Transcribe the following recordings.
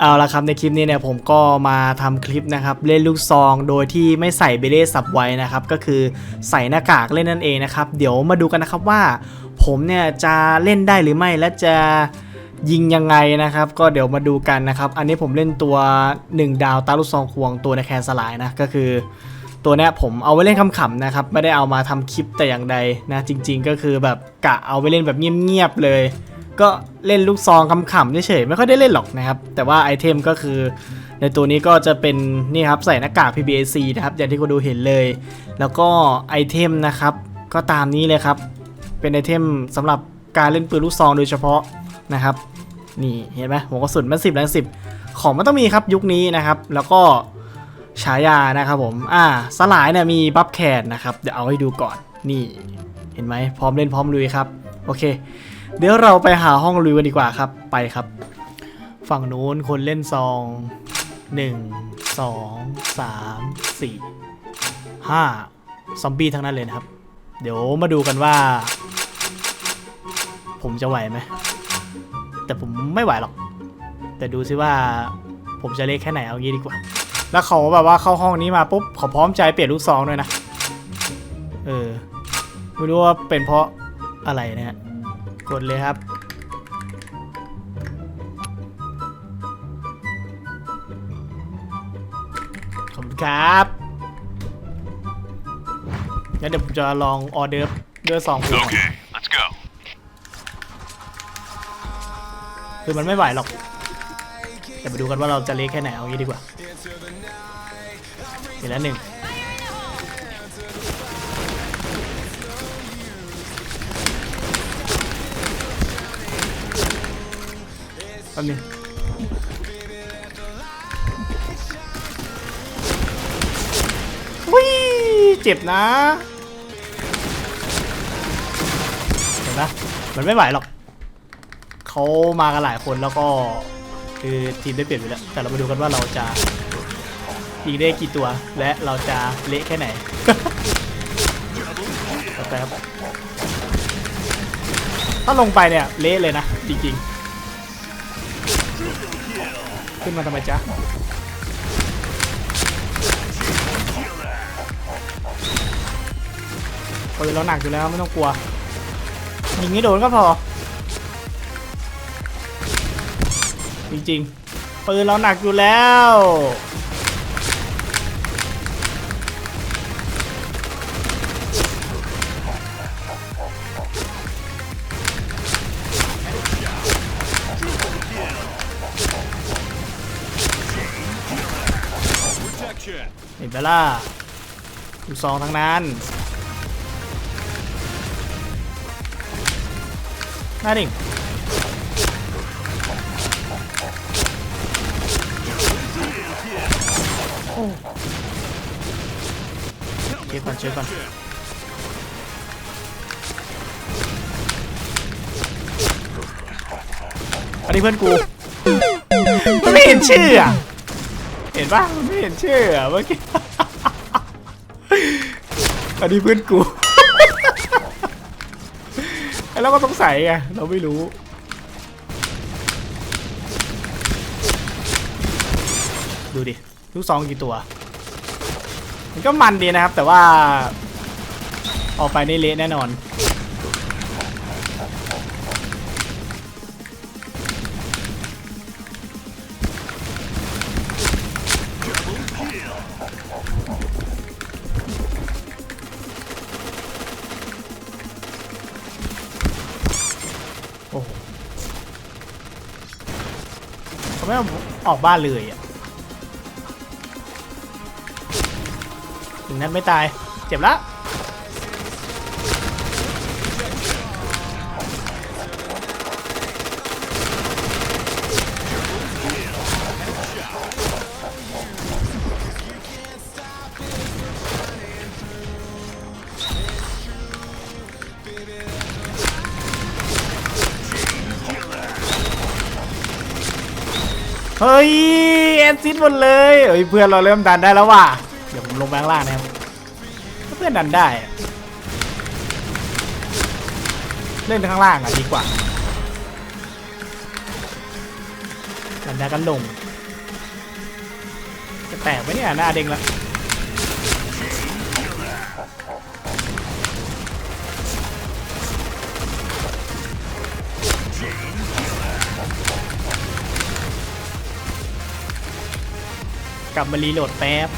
เอาละครับในคลิปนี้เนี่ยผมก็มาทำคลิปนะครับเล่นลูกซองโดยที่ไม่ใส่เบเล่สับไว้นะครับก็คือใส่หน้ากากเล่นนั่นเองนะครับเดี๋ยวมาดูกันนะครับว่า ผมเนี่ยจะเล่นได้หรือไม่และจะยิงยังไงนะครับ ก็เดี๋ยวมาดูกันนะครับ อันนี้ผมเล่นตัว 1 ดาวตาลูกซองควงตัวในแคนสลายนะก็คือตัวเนี้ยผมเอาไว้เล่นขำๆนะครับ ไม่ได้เอามาทำคลิปแต่อย่างใดนะ จริง ๆ ก็คือแบบกะเอาไว้เล่นแบบเงียบๆเลย ก็เล่นลูกซองขำๆเฉยๆไม่ค่อยได้เล่นหรอกนะครับ แต่ว่าไอเทมก็คือ ในตัวนี้ก็จะเป็นนี่ครับใส่หน้ากาก PBAC นะครับอย่างที่คุณดูเห็นเลย แล้วก็ไอเทมนะครับ ก็ตามนี้เลยครับ เป็นไอเทมสำหรับการเล่นปืนลูกซองโดยเฉพาะนะครับ นี่เห็นไหมหัวกระสุนมันสิบแรงสิบของมันต้องมีครับยุคนี้นะครับ แล้วก็ฉายานะครับผมอ่าสลายเนี่ยมีบัฟแคนนะครับเดี๋ยวเอาให้ดูก่อนนี่เห็นไหมพร้อมเล่นพร้อมลุยครับโอเค เดี๋ยวเราไปหาห้องลุยกันดีกว่าครับไปครับ ฝั่งนู้นคนเล่นซองหนึ่งสองสามสี่ห้าซอมบี้ทั้งนั้นเลยนะครับ เดี๋ยวมาดูกันว่า ผมจะไหวไหมแต่ผมไม่ไหวหรอก แต่ดูซิว่าผมจะเละแค่ไหนเอางี้ดีกว่า แล้วเขาแบบว่าเข้าห้องนี้มาปุ๊บเขาพร้อมใจเปลี่ยนลูกซองด้วยนะ เออ ไม่รู้ว่าเป็นเพราะอะไรนะฮะ กดเลยครับ ขอบคุณครับงั้นเดี๋ยวผมจะลองออเดิร์ฟด้วยสองหัว Okay, let's go. คือมันไม่ไหวหรอก แต่มาดูกันว่าเราจะเละแค่ไหนเอางี้ดีกว่าเห็นแล้วหนึ่ง ป๊บนึงวิเจ็บนะเห็นปะมันไม่ไหวหรอกเขามากันหลายคนแล้วก็คือทีมได้เปลี่ยนไปแล้ว แต่เรามาดูกันว่าเราจะยิงได้กี่ตัว และเราจะเละแค่ไหนต่อไปครับถ้าลงไปเนี่ย เละเลยนะ จริงๆ ขึ้นมาทำไมจ๊ะปืนเราหนักอยู่แล้วไม่ต้องกลัวยิงให้โดนก็พอ จริงๆปืนเราหนักอยู่แล้ว ไหมล่ะลูกซองทั้งนั้นน้าดิ่งโอ้เช็คก่อนเช็คก่อนอันนี้เพื่อนกูมันไม่เห็นชื่ออะ เห็นปะมันไม่เห็นชื่ออะเมื่อกี้ อันนี้เพื่อนกูแล้วก็สงสัยไงเราไม่รู้ ดูดิลูกซองกี่ตัว มันก็มันดีนะครับ แต่ว่า ออกไปนี่เละแน่นอน โอ้เขาไม่เอาออกบ้านเลยอะถึงนั้นไม่ตาย เจ็บละ เฮ้ยแอนซิดหมดเลยเฮ้ยเพื่อนเราเริ่มดันได้แล้วว่ะเดี๋ยวผมลงแบงล่างนะครับเพื่อนดันได้ เล่นข้างล่างอะดีกว่าดันได้กันลงจะแตกไหมเนี่ยหน้าเด้งแล้ว ลับมารีโหลดแป๊บ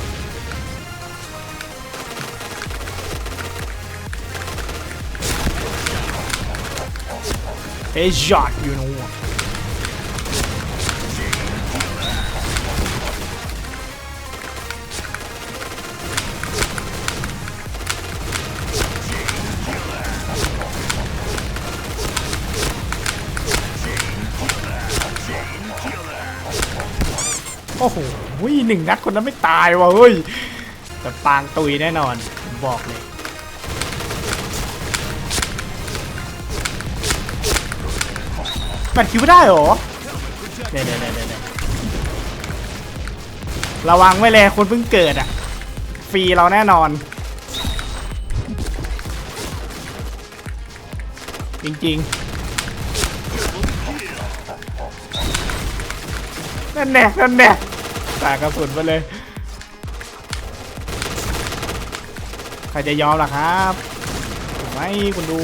เฮ้ยช็อตอยู่นู่นโอ้โห หนึ่งนัดคนนั้นไม่ตายว่ะเฮ้ยแต่ปางตุยแน่นอนบอกเลยมันคิวได้เหรอเดี๋ยเดี๋ยวเดี๋ยวเดี๋ยวระวังไว้เลยคนเพิ่งเกิดอะ ฟรีเราแน่นอน จริงๆนั่นแน่นั่นแน่ สากระสุนมาเลย ใครจะยอมล่ะครับถูกไหมคุณดู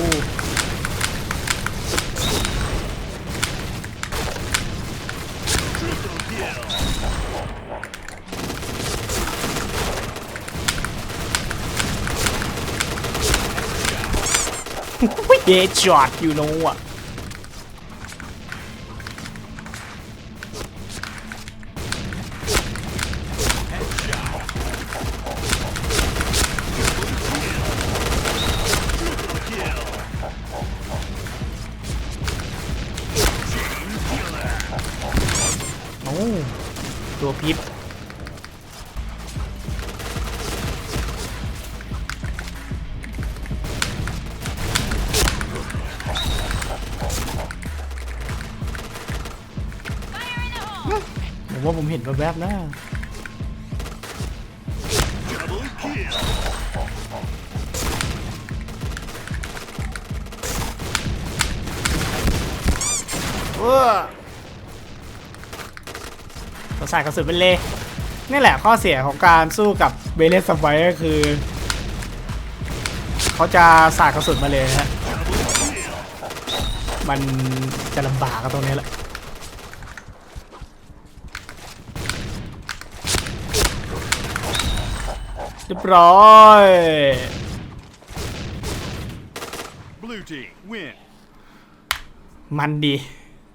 เดชอดอยู่โน่อะ ตัวพิษผมว่าผมเห็นแวบๆนะาใส่กระสุนเป็นเลยนี่แหละข้อเสียของการสู้กับเบเลสสไปก็คือ เขาจะสาดกระสุนมาเลยนะฮะมันจะลำบากกับตรงนี้แหละเรียบร้อย Blue team win. มันดี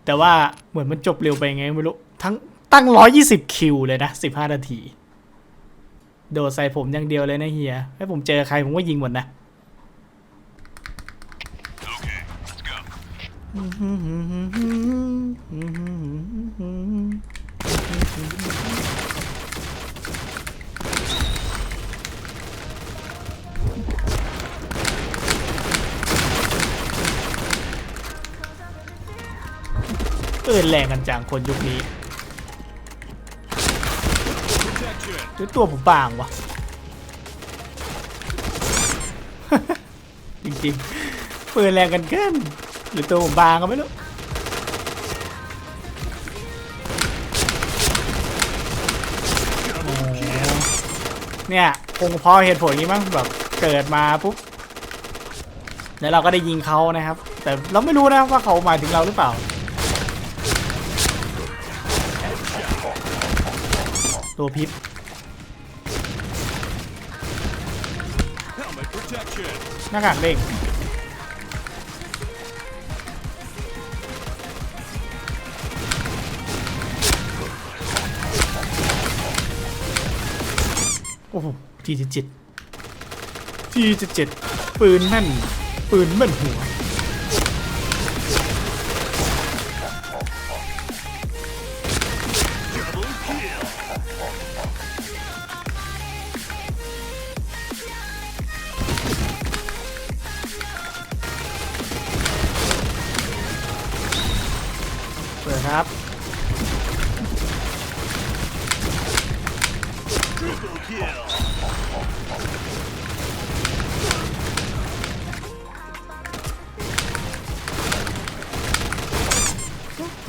แต่ว่าเหมือนมันจบเร็วไปไงไม่รู้ ทั้ง ตั้ง 120 คิวเลยนะ 15 นาที โดดใส่ผมอย่างเดียวเลยนะเฮีย ให้ผมเจอใครผมก็ยิงหมดนะ เอินแรงกันจังคนยุคนี้ รือตัวผมบางวะ จริงๆปืนแรงกันเกินหรือตัวผมบางก็ไม่รู้เนี่ยคงเพอเหตุผลนี้มั้งแบบเกิดมาปุ๊บแล้วเราก็ได้ยิงเขานะครับ แต่เราไม่รู้นะว่าเขาหมายถึงเราหรือเปล่า ตัวพิษ หน้ากากเด็กโอ้โหทีเจ็ดทีเจ็ดปืนแม่น ปืนแม่นหัว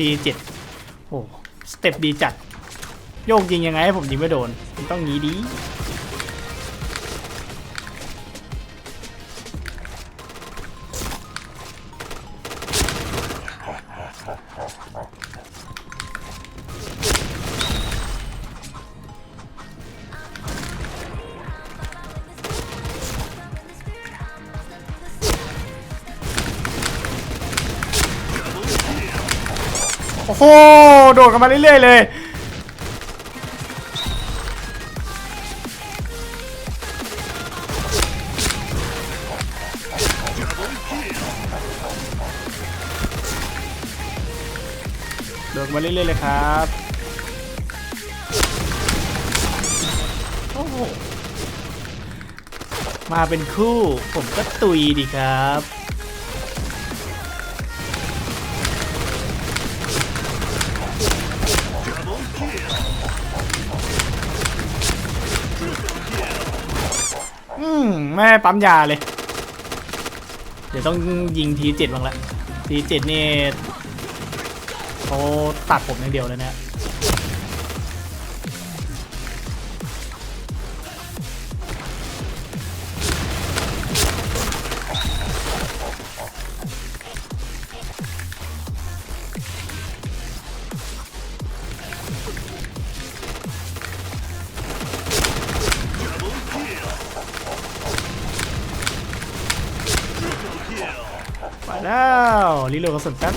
ทีเจ็ดโอ้สเต็ปดีจัด โยกยิงยังไงให้ผมยิงไม่โดนมันต้องงี้ดี หโดดกันมาเรื่อยๆเลย โดดมาเรื่อยๆเลยครับโอ้โหมาเป็นคู่ ผมก็ตุยดีครับ อืมแม่ปั๊มยาเลย เดี๋ยวต้องยิงทีเจ็ดบ้างละทีเจ็ดนี่เขาตัดผมอย่างเดียวเลยเนะ ดกระสุนแป๊บ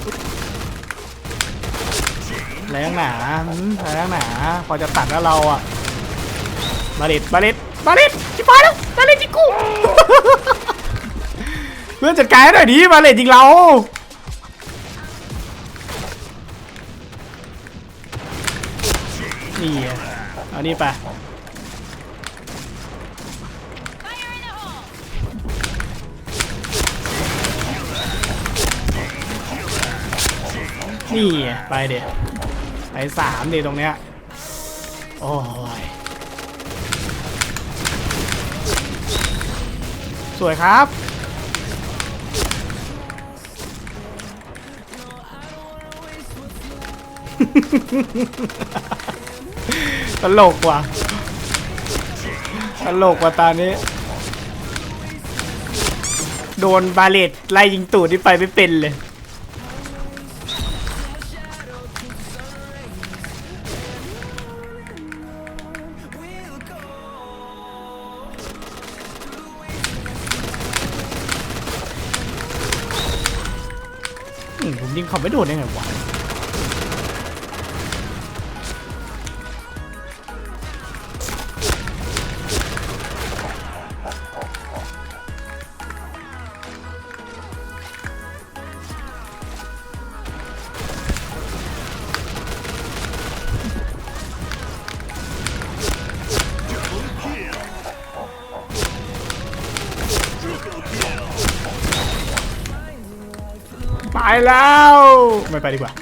แรงหนาอืมแรงหนา พอจะตัดแล้วเราอะบาเลตบาเลตบาเลตจิบายแล้วบาเลตจิกูเพื่อนจัดการให้หน่อยดิบาเลตยิงเรานี่ไงเอานี่ไป นี่ไปเดี๋ยวไปสามเดี๋ยวตรงเนี้ย โอ้ย สวยครับ ตลกว่ะ ตลกว่ะตานี้ โดนบาเลตไล่ยิงตูดที่ไปไม่เป็นเลย ยิงเขาไม่โดนได้ไงวะ ไม่ไปดีกว่า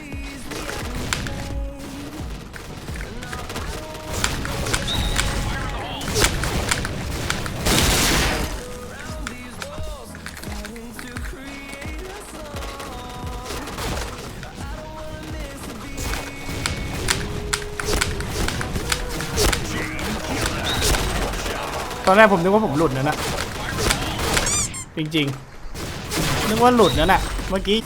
ตอนแรกผมนึกว่าผมหลุดนั่นนะจริงๆนึกว่าหลุดนั่นน่ะเมื่อกี้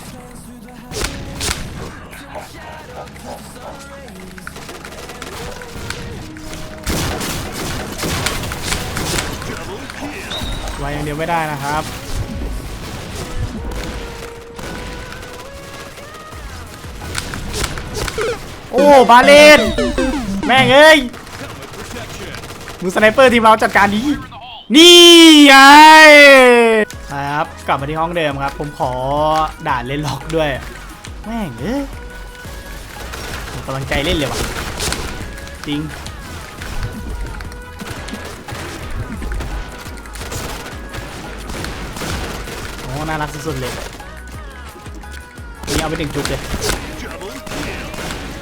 เดียวไม่ได้นะครับ โอ้บาเลนแม่งเอ้ยมือสไนเปอร์ทีมเราจัดการดีนี่ไงครับกลับมาที่ห้องเดิมครับ ผมขอด่านเล่นล็อกด้วย แม่งเอ้ยกำลังใจเล่นเลยว่ะจริง น่ารักสุดๆเลยนี่เอาไปหนึ่งจุดเลย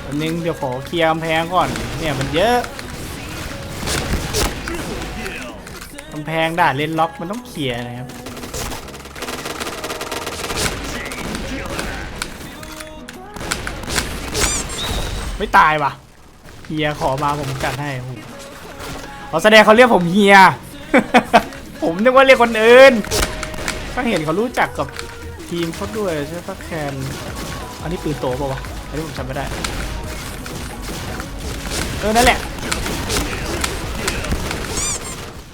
อันนึงเดี๋ยวขอเคลียร์กำแพงก่อน เนี่ยมันเยอะกำแพงด่านเล่นล็อกมันต้องเคลียร์นะครับไม่ตายว่ะเฮียขอมาผมจัดให้โอ้โหเขาแสดงเขาเรียกผมเฮีย ผมนึกว่าเรียกคนอื่น ก็เห็นเขารู้จักกับทีมเขาด้วยใช่ปะแคนอันนี้ปืนโตป่าวะอันนี้ผมจำไม่ได้ เออ นั่นแหละ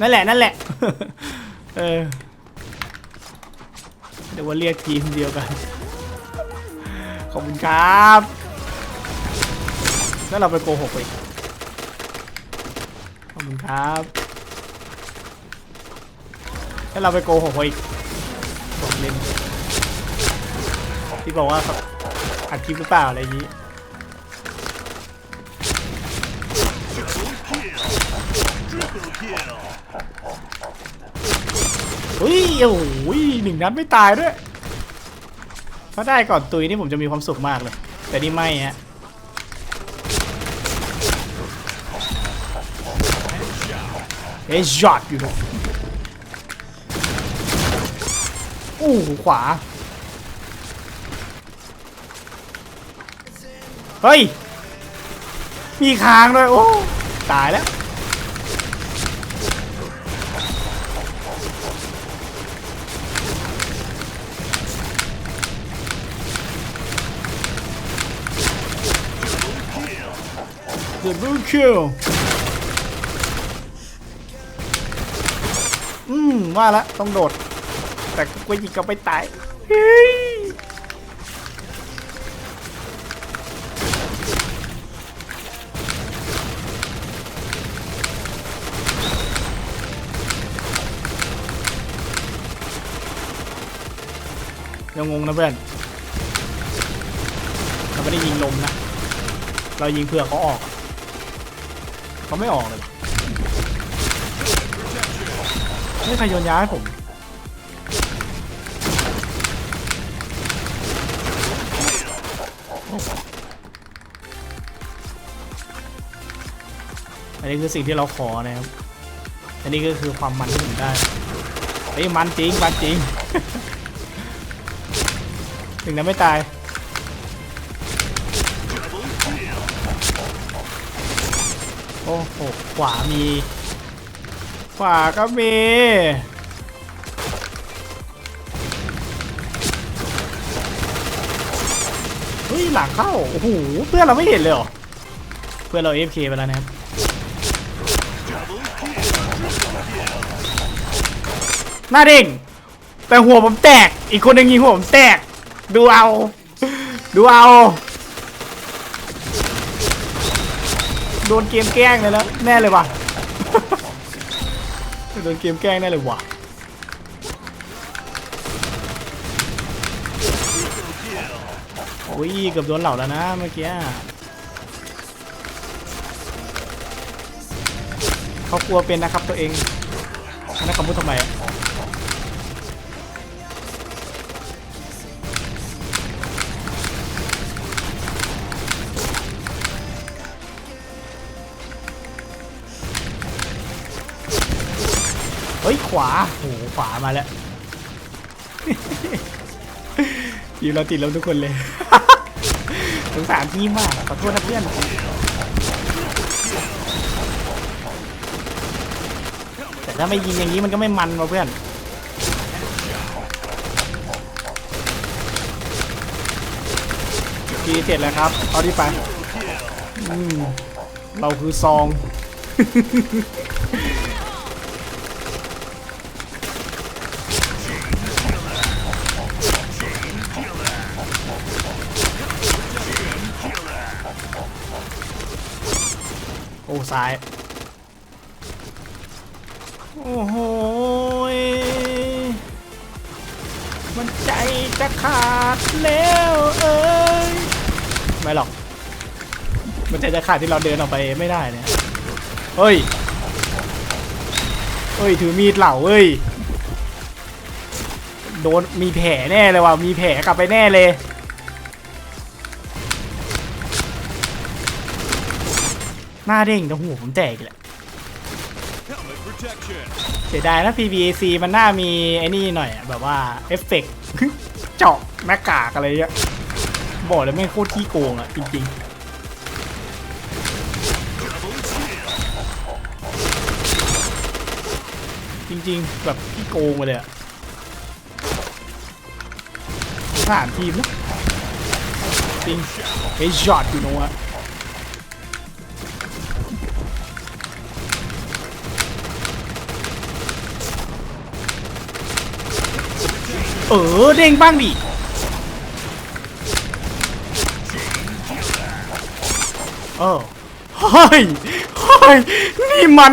นั่นแหละ นั่นแหละ เออ เดี๋ยวว่าเรียกทีมเดียวกัน ขอบคุณครับ แล้วเราไปโกหกไปขอบคุณครับ แล้วเราไปโกหกไปอีก เล่นที่บอกว่าเขาอัดคลิปหรือเปล่าอะไรอย่างนี้ Triple kill. อุ้ยโอ้โหหนึ่งนัดไม่ตายด้วยถ้าได้ก่อนตุยนี่ผมจะมีความสุขมากเลย แต่นี่ไม่ฮะเฮ้ยช็อตอยู่ อ้ขวา เฮ้ย มีค้างด้วย โอ้ ตายแล้ว Double kill อืม ว่าแล้วต้องโดด แต่กูยิงก็ไม่ตายเฮ้ยยังงงนะเพื่อนเราไม่ได้ยิงลมนะ เรายิงเพื่อเขาออก เขาไม่ออกเลยไม่ใครโยนย้ายให้ผม อันนี้คือสิ่งที่เราขอนะครับ อันนี้ก็คือความมันที่ผมได้เฮ้มันจริงมันจริง ถึงนั้นไม่ตาย โอ้โหขวามี ขวาก็มี ยหลังเข้า โอ้โห เพื่อนเราไม่เห็นเลยเหรอ เพื่อนเรา AFK ไปแล้วนะครับ หน้าเด้ง แต่หัวผมแตก อีกคนหนึ่งยิงหัวผมแตก ดูเอา ดูเอา โดนเกมแกล้งเลยแล้วแน่เลยว่ะ โดนเกมแกล้งแน่เลยว่ะ อ้ยเกือบโดนเหล่าแล้วนะเมื่อกี้เขากลัวเป็นนะครับตัวเองนนั้นคำพูดทำไมเฮ้ย ขวาโอ้โหขวามาแล้วทีมเราติดแล้วทุกคนเลย สงสารทีมมากขอโทษนะเพื่อนแต่ถ้าไม่ยิงอย่างนี้มันก็ไม่มันว่ะเพื่อนทีเสร็จแล้วครับ เอาที่ไปเราคือซอง ซ้าย โอ้โหยมันใจจะขาดแล้วเอ้ย ไม่หรอก มันใจจะขาดที่เราเดินออกไปไม่ได้เนี่ยเฮ้ย เฮ้ย ถือมีดเหล่าเอ้ย โดนมีแผลแน่เลยว่ะ มีแผลกลับไปแน่เลย หน้าเด้งแต่หูผมแตกอีกแหละเสียดายนะ PBAC มันน่ามีไอ้นี่หน่อยอะแบบว่าเอฟเฟกต์เจาะหน้ากากอะไรเงี้ยบอกเลยไม่โคตรที่โกงอะจริงๆจริงๆ แบบที่โกงมาเลยอะผ่านทีมนะจริงไอ้จอดอยู่โนะ เออเด้งบ้างดิเออเฮ้ยเฮ้ยนี่มัน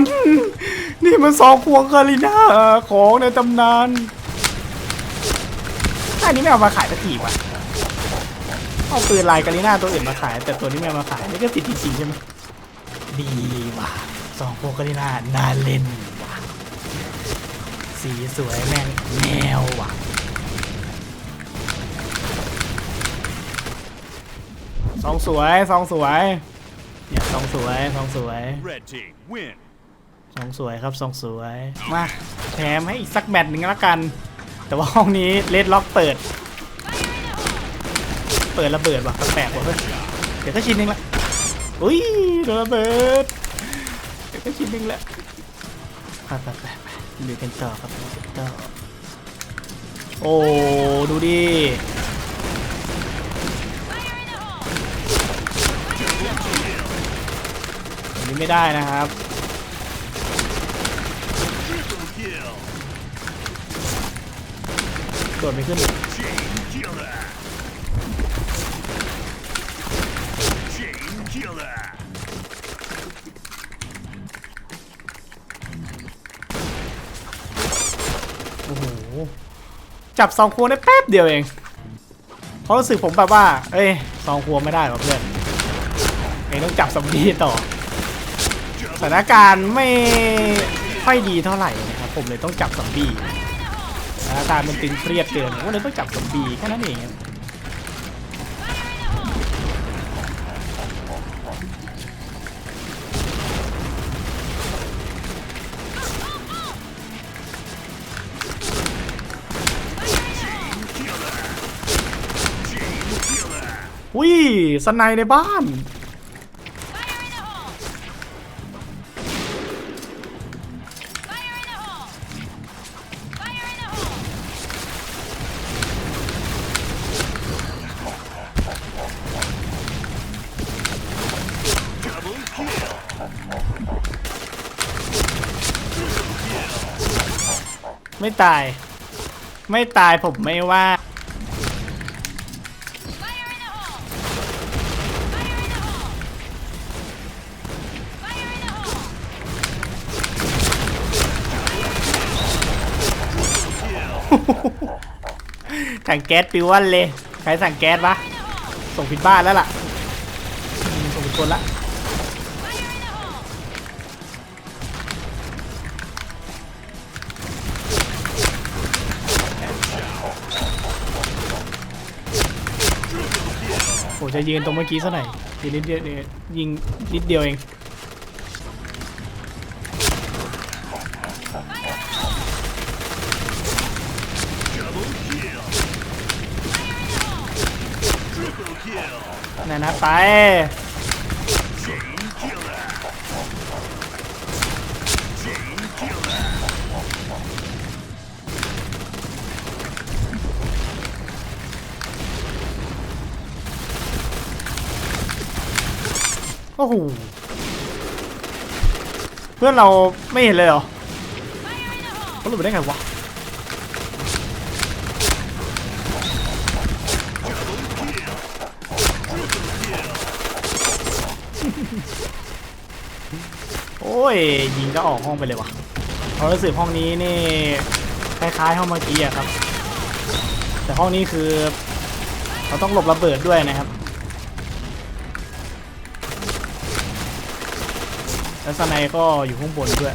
นี่มันสองพวงคาริน่าของในตำนานอันนี้ไม่เอามาขายสักทีวะเอาปืนลายกาลิน่าตัวอื่นมาขาย แต่ตัวนี้ไม่เอามาขายนี่ก็ติดจริงใช่ไหมดีว่ะสองพวงคาริน่าน่าเล่นว่ะสีสวยแม่งแนวว่ะ สองสวยสองสวยเนี่ยสองสวยสองสวย Red team win. สองสวยครับสองสวยมาแถมให้อีกสักแมตช์หนึ่งละกัน แต่ว่าห้องนี้เลดล็อกเปิด เปิดระเบิดว่ะแปลกๆว่ะเพื่อนเดี๋ยวก็ชิ้นหนึงละอุ้ยโดนระเบิดเดี๋ยวก็ชิ้นหนึงละไปไปไปไปดูกันต่อครับดูกันต่อโอ้ดูดิ นี้ไม่ได้นะครับ โดดไม่ขึ้นโอ้โห จับสองควงได้แป๊บเดียวเองเพราะรู้สึกผมแบบว่า เอ้ยสองควงไม่ได้ว่ะเพื่อนเองต้องจับสมดีต่อ สถานการณ์ไม่ค่อยดีเท่าไหร่นะครับผมเลยต้องจับซอมบี้สถานการณ์มันตึงเครียดเกินผมก็เลยต้องจับซอมบี้แค่นั้นเองอุ้ยสไนในบ้าน ไม่ตาย ไม่ตายผมไม่ว่า ถังแก๊สปิววันเลย ใครสั่งแก๊สวะ ส่งผิดบ้านแล้วล่ะ ส่งผิดคนละ จะยืนตรงเมื่อกี้ซะหน่อยยิงนิดเดียวเยิงนิดเดียวเองนั่นนะไป โอ้โหเพื่อนเราไม่เห็นเลยเหรอเขาหลุดไปได้ไงวะโอ้ยยิงก็ออกห้องไปเลยวะเรารู้สึกห้องนี้นี่คล้ายๆห้องเมื่อกี้อะครับ แต่ห้องนี้คือเราต้องหลบระเบิดด้วยนะครับ แล้วสไนก็อยู่ข้างบนด้วย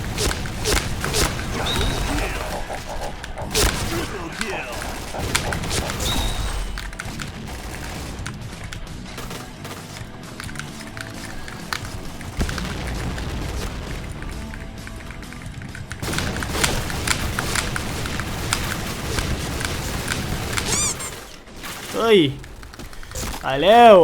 เฮ้ย ตายแล้ว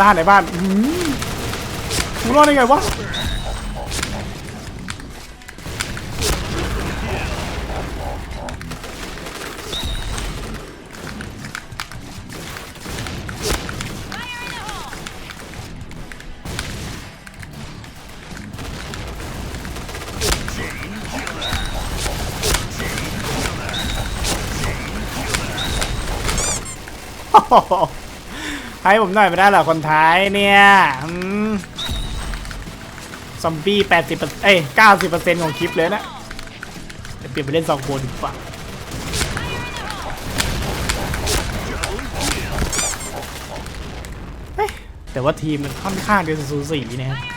บ้านในบ้านอื้อหือมึงรอดได้ไงวะโอ้โห ให้ผมหน่อยไม่ได้เหรอคนท้ายเนี่ยอซอมบี้แปดสิบเอ้ยเก้าสิบเปอร์เซ็นต์ของคลิปเลยนะจะเปลี่ยนไปเล่นสองคนดีกว่าเฮ้แต่ว่าทีมมันค่อนข้างจะสูสีนะครับ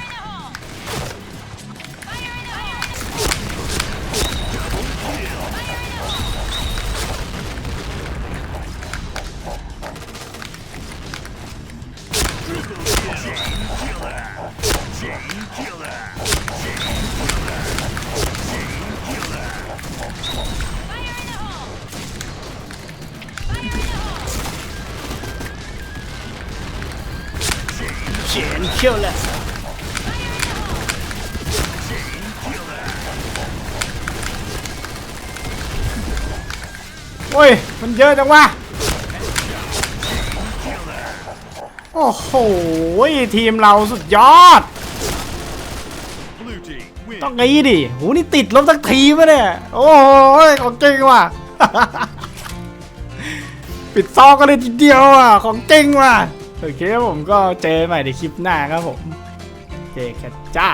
Chain Killer โอ้ย มันเยอะจังวะ โอ้โห ทีมเราสุดยอด ต้องงี้ดิโหนี่ติดลบทั้งทีมะเนี่ย โอ้ยของเก่งว่ะ ปิดซอกกันเลยทีเดียวอะ ของเก่งว่ะ โอเคผมก็เจอใหม่ในคลิปหน้าครับผม เจอกันจ้า